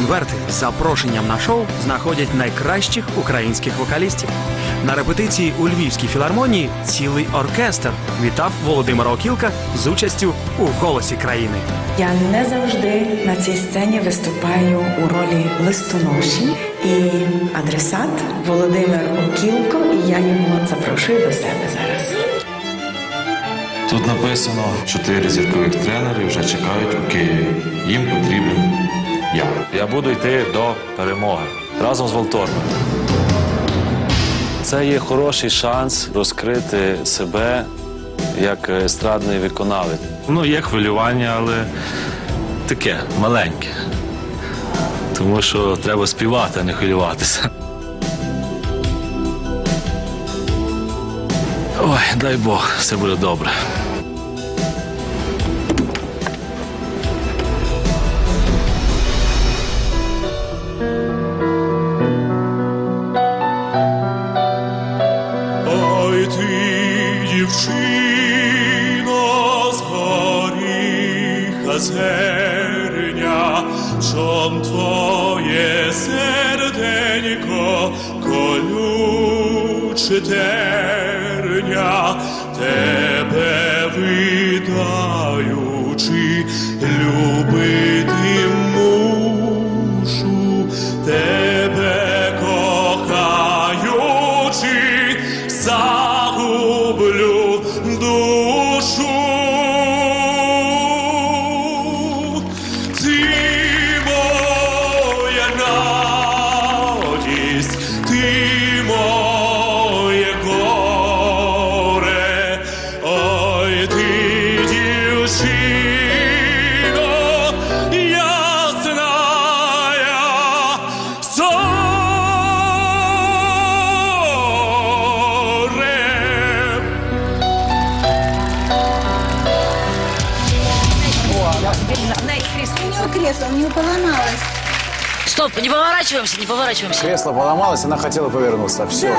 конверти з запрошенням на шоу знаходять найкращих українських вокалістів. На репетиції у Львівській філармонії цілий оркестр вітав Володимира Окілка з участю у голосі країни. Я не завжди на цій сцені виступаю у ролі листоноші і адресат Володимир Окілко, і я його запрошую до себе зараз. Тут написано, чотири зіркових тренери вже чекають у Києві. Їм потрібен я. Я буду йти до перемоги разом з Волторною. Це є хороший шанс розкрити себе як естрадний виконавець. Ну, є хвилювання, але таке маленьке. Тому що треба співати, а не хвилюватися. Ой, дай Бог, все буде добре. miłosiernia, czom Twoje serdeńko koluczy ternia, Tebe wydajuczy, любити. У нее кресло, у нее поломалось. Стоп, не поворачиваемся, не поворачиваемся. Кресло поломалось, она хотела повернуться. Все.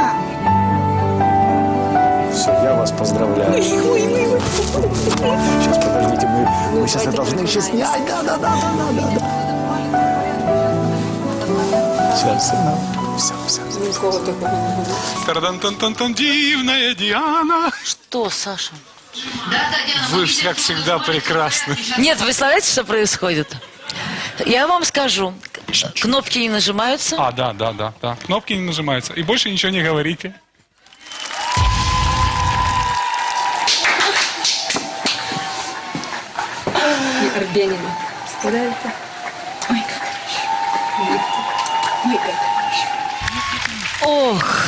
Все, я вас поздравляю. Сейчас, подождите, мы, мы сейчас это должны еще снять. Да, да, да, да, да, да, да. Сейчас, все, все, все. Тан-тан-тан-тан, дивная Диана. Что, Саша? Вы ж, как всегда, прекрасны. Нет, вы представляете, что происходит? Я вам скажу. Кнопки не нажимаются. А, да, да, да, да. Кнопки не нажимаются. И больше ничего не говорите. Арбенина. Представляете? Ой, как хорошо. Ой, как хорошо. Ох.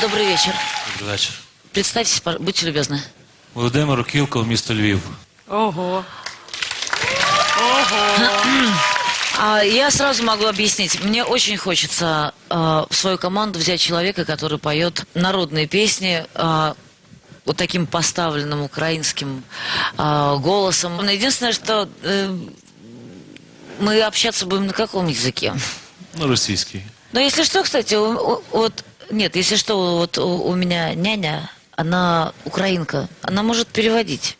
Добрый вечер. Добрий вечір. Представьтесь, будьте любезны. Володимир Окілко, місто Львів. А, я сразу могу объяснить. Мне очень хочется а, в свою команду взять человека, который поет народные песни а, вот таким поставленным украинским а, голосом. Но единственное, что э, мы общаться будем на каком языке? Ну, російський. Но если что, кстати, у- у- вот нет, если что, вот у, у меня няня, она украинка, она может переводить.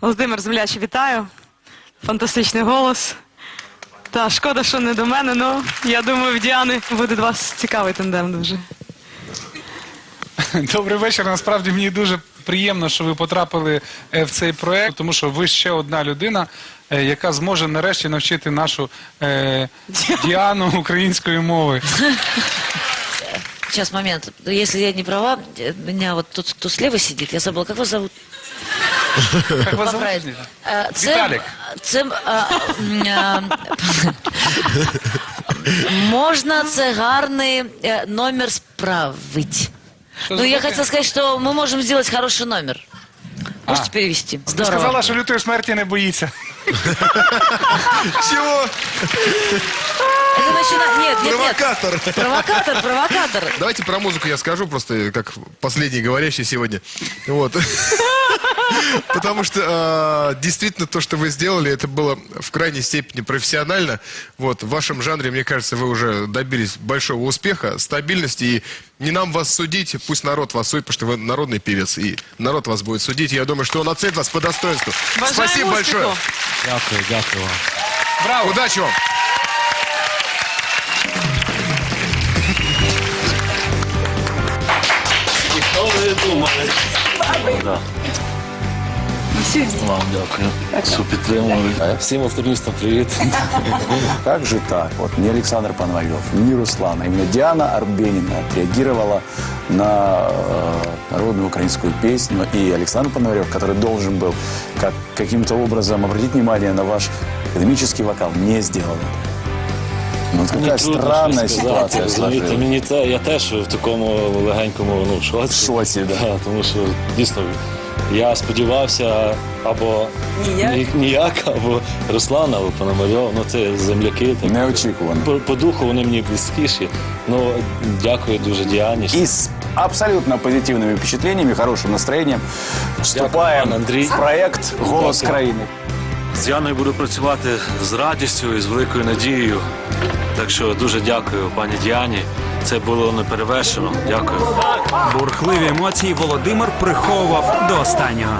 Володимир Землячий, вітаю. Фантастичний голос. Та шкода, що не до мене, ну я думаю, в Діани буде до вас цікавий тандем дуже. Добрий вечір. Насправді мені дуже приємно, що ви потрапили е, в цей проект, тому що ви ще одна людина, е, яка зможе нарешті навчити нашу е, Діану української мови. Сейчас, момент. Если я не права, э, меня вот тут, кто слева сидит, я забыла, как вас зовут? Як вас Поправить. звуть? Е, Це, Віталік. це а, м, а, можна це гарний е, номер справить. Ну, я хотела сказать, что мы можем сделать хороший номер. Можете перевести? Ти Здорово. сказала, що лютої смерті не боїться. Чего? Это начина- Нет, нет, нет. Провокатор. Провокатор, провокатор. Давайте про музыку я скажу, просто как последний говорящий сегодня. Вот. Потому что э, действительно то, что вы сделали, это было в крайней степени профессионально. Вот, в вашем жанре, мне кажется, вы уже добились большого успеха, стабильности. И не нам вас судить, пусть народ вас судит, потому что вы народный певец. И народ вас будет судить. Я думаю, что он оценит вас по достоинству. Бажаємо Спасибо успіху. большое. Дякую, дякую вам. Браво. Удачи вам. Да. Вам дякую, що підтримували. Всім автористам привіт. Как же так? Вот ни Александр Пономарев, ни Руслан, а именно Диана Арбенина отреагировала на э, народную украинскую песню. И Александр Пономарев, который должен был как, каким-то образом обратить внимание на ваш академический вокал, не сделал это. Ну, Мені какая трудно странная щось розумієте. Мені те, я теж в такому легенькому ну, шоці. Шоці, да. Да, тому що дійсно я сподівався або ніяк, ніяк або Руслан, або Пономарьов. Ну це земляки. Так. Неочікувано. По, по духу вони мені близькіші. Ну дякую дуже Діані. И с абсолютно позитивными впечатлениями, хорошим настроением вступаем в проект «Голос Дякую. країни». З Яною буду працювати з радістю і з великою надією. Так що дуже дякую пані Діані. Це було неперевершено. Дякую. Бурхливі емоції Володимир приховував до останнього.